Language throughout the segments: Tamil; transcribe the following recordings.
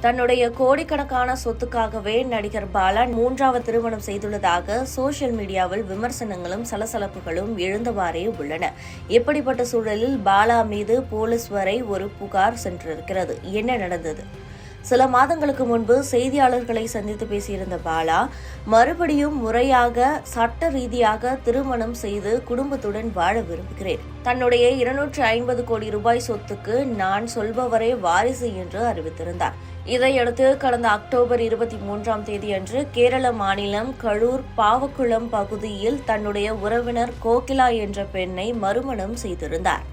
தன்னுடைய கோடிக்கணக்கான சொத்துக்காகவே நடிகர் பாலா மூன்றாவது திருமணம் செய்துள்ளதாக சோஷியல் மீடியாவில் விமர்சனங்களும் சலசலப்புகளும் எழுந்தவாறே உள்ளன. இப்படிப்பட்ட சூழலில் பாலா மீது போலீஸ் வரை ஒரு புகார் சென்றிருக்கிறது? என்ன நடந்தது? சில மாதங்களுக்கு முன்பு செய்தியாளர்களை சந்தித்து பேசியிருந்த பாலா மறுபடியும் முறையாக சட்ட ரீதியாக திருமணம் செய்து குடும்பத்துடன் வாழ விரும்புகிறேன். தன்னுடைய இருநூற்று ஐம்பது கோடி ரூபாய் சொத்துக்கு நான் சொல்பவரே வாரிசு என்று அறிவித்திருந்தார். இதையடுத்து கடந்த அக்டோபர் இருபத்தி மூன்றாம் தேதியன்று கேரள மாநிலம் கழூர் பாவக்குளம் பகுதியில் தன்னுடைய உறவினர் கோகிலா என்ற பெண்ணை மறுமணம் செய்திருந்தார்.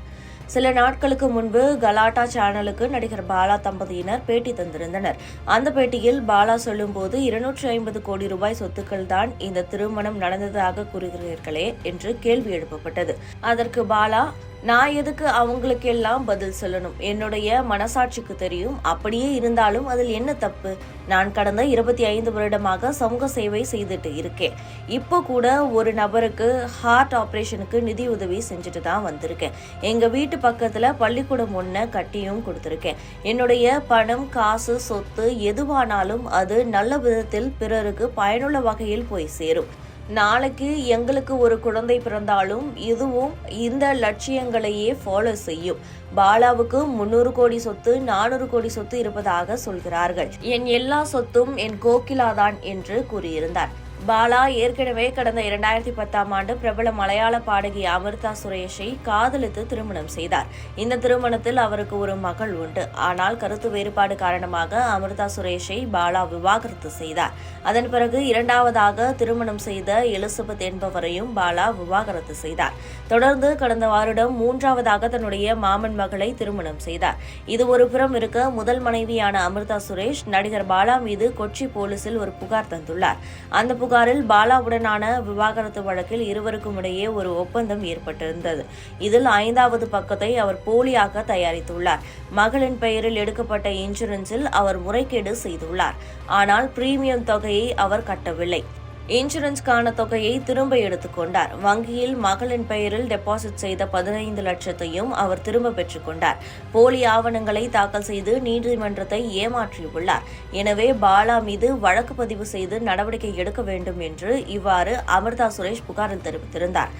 சில நாட்களுக்கு முன்பு கலாட்டா சேனலுக்கு நடிகர் பாலா தம்பதியினர் பேட்டி தந்திருந்தனர். அந்த பேட்டியில் பாலா சொல்லும்போது இருநூற்றி ஐம்பது கோடி ரூபாய் சொத்துக்கள் தான் இந்த திருமணம் நடந்ததாக கூறுகிறீர்களே என்று கேள்வி எழுப்பப்பட்டது. அதற்கு பாலா நான் எதுக்கு அவங்களுக்கெல்லாம் பதில் சொல்லணும்? என்னுடைய மனசாட்சிக்கு தெரியும். அப்படியே இருந்தாலும் அதில் என்ன தப்பு? நான் கடந்த இருபத்தி ஐந்து வருடமாக சமூக சேவை செய்துட்டு இருக்கேன். இப்போ கூட ஒரு நபருக்கு ஹார்ட் ஆப்ரேஷனுக்கு நிதி உதவி செஞ்சுட்டு தான் வந்திருக்கேன். எங்கள் வீட்டு பக்கத்தில் பள்ளிக்கூடம் ஒன்று கட்டியும் கொடுத்துருக்கேன். என்னுடைய பணம் காசு சொத்து எதுவானாலும் அது நல்ல விதத்தில் பிறருக்கு பயனுள்ள வகையில் போய் சேரும். நாளைக்கு எங்களுக்கு ஒரு குழந்தை பிறந்தாலும் இதுவும் இந்த லட்சியங்களையே ஃபாலோ செய்யும். பாலாவுக்கு முன்னூறு கோடி சொத்து நானூறு கோடி சொத்து இருப்பதாக சொல்கிறார்கள். என் எல்லா சொத்தும் என் கோகிலாதான் என்று கூறியிருந்தார். பாலா ஏற்கனவே கடந்த இரண்டாயிரத்தி பத்தாம் ஆண்டு பிரபல மலையாள பாடகி அமிர்தா சுரேஷை காதலித்து திருமணம் செய்தார். இந்த திருமணத்தில் அவருக்கு ஒரு மகள் உண்டு. ஆனால் கருத்து வேறுபாடு காரணமாக அமிர்தா சுரேஷை பாலா விவாகரத்து செய்தார். அதன் பிறகு இரண்டாவதாக திருமணம் செய்த எலிசபெத் என்பவரையும் பாலா விவாகரத்து செய்தார். தொடர்ந்து கடந்த வருடம் மூன்றாவதாக தன்னுடைய மாமன் மகளை திருமணம் செய்தார். இது ஒரு புறம் இருக்க முதல் மனைவியான அமிர்தா சுரேஷ் நடிகர் பாலா மீது கொச்சி போலீசில் ஒரு புகார் தந்துள்ளார். அந்த புகார் புகாரில் பாலாவுடனான விவாகரத்து வழக்கில் இருவருக்கும் இடையே ஒரு ஒப்பந்தம் ஏற்பட்டிருந்தது. இதில் ஐந்தாவது பக்கத்தை அவர் போலியாக தயாரித்துள்ளார். மகளின் பெயரில் எடுக்கப்பட்ட இன்சூரன்ஸில் அவர் முறைகேடு செய்துள்ளார். ஆனால் பிரீமியம் தொகையை அவர் கட்டவில்லை. இன்சூரன்ஸ்க்கான தொகையை திரும்ப எடுத்துக்கொண்டார் வங்கியில் மகளின் பெயரில் டெபாசிட் செய்த பதினைந்து லட்சத்தையும் அவர் திரும்ப பெற்றுக்கொண்டார் போலி ஆவணங்களை தாக்கல் செய்து நீதிமன்றத்தை ஏமாற்றியுள்ளார். எனவே பாலா மீது வழக்கு பதிவு செய்து நடவடிக்கை எடுக்க வேண்டும் என்று இவ்வாறு அமிர்தா சுரேஷ் புகாரில் தெரிவித்திருந்தார்.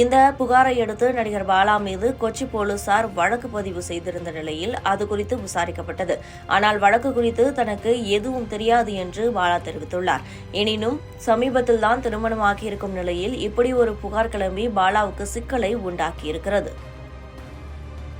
இந்த புகாரை அடுத்து நடிகர் பாலா மீது கொச்சி போலீசார் வழக்கு பதிவு செய்திருந்த நிலையில் அது குறித்து விசாரிக்கப்பட்டது. ஆனால் வழக்கு குறித்து தனக்கு எதுவும் தெரியாது என்று பாலா தெரிவித்துள்ளார். எனினும் சமீப சமீபத்தில் தான் திருமணமாகி இருக்கும் நிலையில் இப்படி ஒரு புகார் கிளம்பி பாலாவுக்கு சிக்கலை உண்டாக்கியிருக்கிறது.